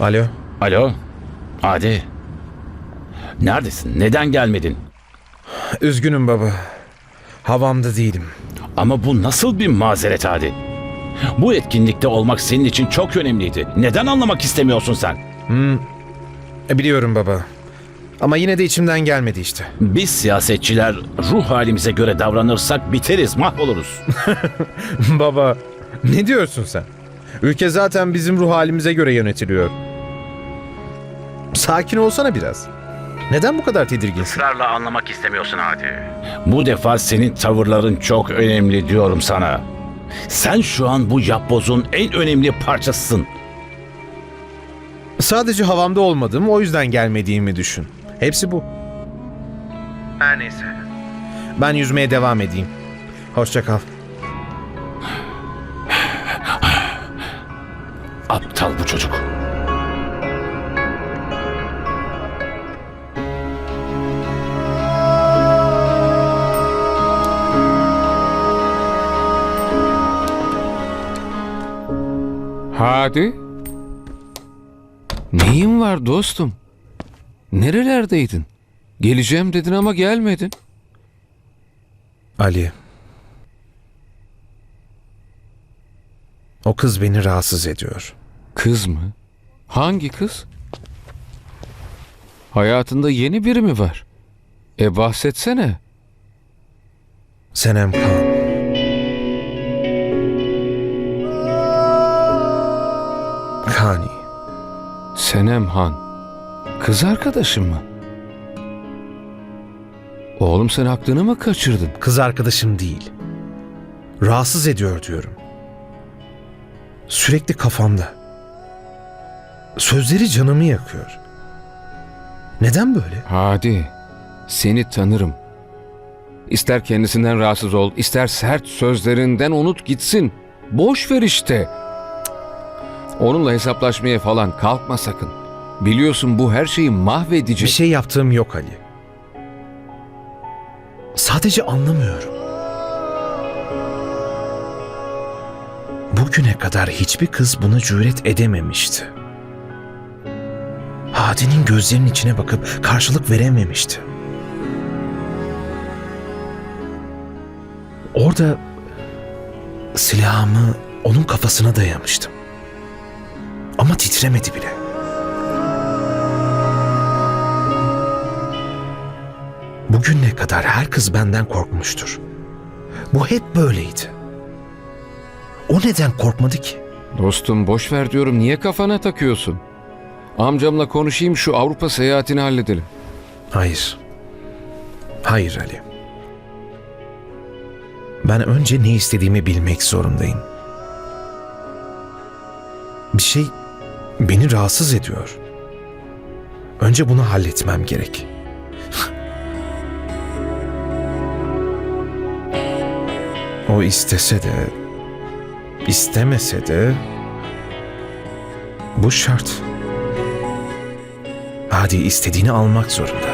Alo. Alo? Adi. Neredesin? Neden gelmedin? Üzgünüm baba. Havamda değilim. Ama bu nasıl bir mazeret Adi? Bu etkinlikte olmak senin için çok önemliydi. Neden anlamak istemiyorsun sen? E, biliyorum baba. Ama yine de içimden gelmedi işte. Biz siyasetçiler ruh halimize göre davranırsak biteriz, mahvoluruz. baba, ne diyorsun sen? Ülke zaten bizim ruh halimize göre yönetiliyor. Sakin olsana biraz. Neden bu kadar tedirginsin? Israrla anlamak istemiyorsun Adi. Bu defa senin tavırların çok önemli diyorum sana. Sen şu an bu yapbozun en önemli parçasısın. Sadece havamda olmadım, o yüzden gelmediğimi düşün. Hepsi bu. Her neyse. Ben yüzmeye devam edeyim. Hoşça kal. Aptal bu çocuk. Hadi. Neyin var dostum? Nerelerdeydin? Geleceğim dedin ama gelmedin. Ali. O kız beni rahatsız ediyor. Kız mı? Hangi kız? Hayatında yeni biri mi var? E bahsetsene. Senem Kaan. Kani. Senem Han. Kız arkadaşın mı? Oğlum sen aklını mı kaçırdın? Kız arkadaşım değil. Rahatsız ediyor diyorum. Sürekli kafamda. Sözleri canımı yakıyor. Neden böyle? Hadi. Seni tanırım. İster kendisinden rahatsız ol, ister sert sözlerinden unut gitsin. Boş ver işte. Onunla hesaplaşmaya falan kalkma sakın. Biliyorsun bu her şeyi mahvedecek. Bir şey yaptığım yok Ali. Sadece anlamıyorum. Bugüne kadar hiçbir kız buna cüret edememişti. Hadi'nin gözlerinin içine bakıp karşılık verememişti. Orada silahımı onun kafasına dayamıştım. Ama titremedi bile. Bugüne kadar her kız benden korkmuştur. Bu hep böyleydi. O neden korkmadı ki? Dostum boş ver diyorum. Niye kafana takıyorsun? Amcamla konuşayım şu Avrupa seyahatini halledelim. Hayır. Hayır Ali. Ben önce ne istediğimi bilmek zorundayım. Bir şey beni rahatsız ediyor. Önce bunu halletmem gerek. o istese de istemese de bu şart. Hadi istediğini almak zorunda.